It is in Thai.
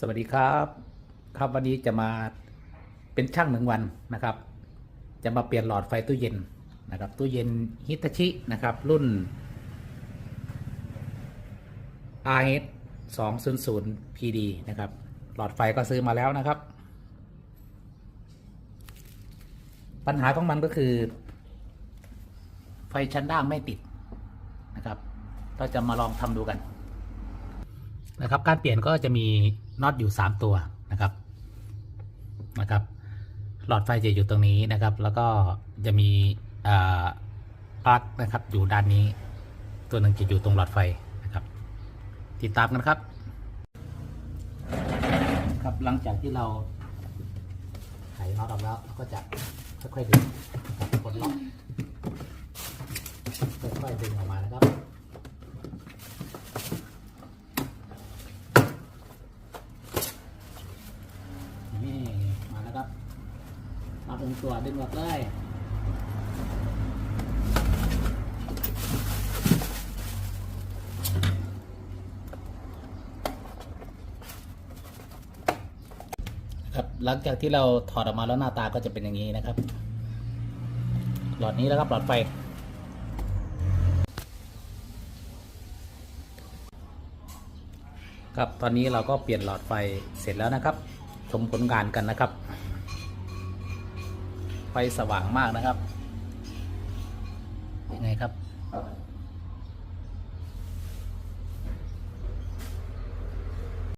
สวัสดีครับ ครับวันนี้จะมาเป็นช่างหนึ่งวันนะครับ จะมาเปลี่ยนหลอดไฟตู้เย็นนะครับ ตู้เย็นฮิตาชินะครับ รุ่น RS 200 PD นะครับ หลอดไฟก็ซื้อมาแล้วนะครับ ปัญหาของมันก็คือ ไฟชั้นล่างไม่ติดนะครับ เราจะมาลองทำดูกันนะครับ การเปลี่ยนก็จะมี น็อตอยู่ 3 ตัวนะครับนะครับ หลอดไฟจะอยู่ตรงนี้นะครับ แล้วก็จะมีอาปลั๊กนะครับอยู่ด้านนี้ ตัวหนึ่งจะอยู่ตรงหลอดไฟนะครับ ติดตามกันครับ ครับหลังจากที่เราไขน็อตออกแล้วเราก็จะค่อยๆดึงกดล็อกค่อยๆดึงออกมานะครับ นี่มาแล้วครับ มาเป็นตัวดึงออกเลยครับหลังจากที่เราถอดออกมาแล้วหน้าตาก็จะเป็นอย่างนี้นะครับ หลอดนี้แล้วครับหลอดไฟครับตอนนี้เราก็เปลี่ยนหลอดไฟเสร็จแล้วนะครับ ชมผลงานกันนะครับ ฟสว่างมากนะครับยังไงครับ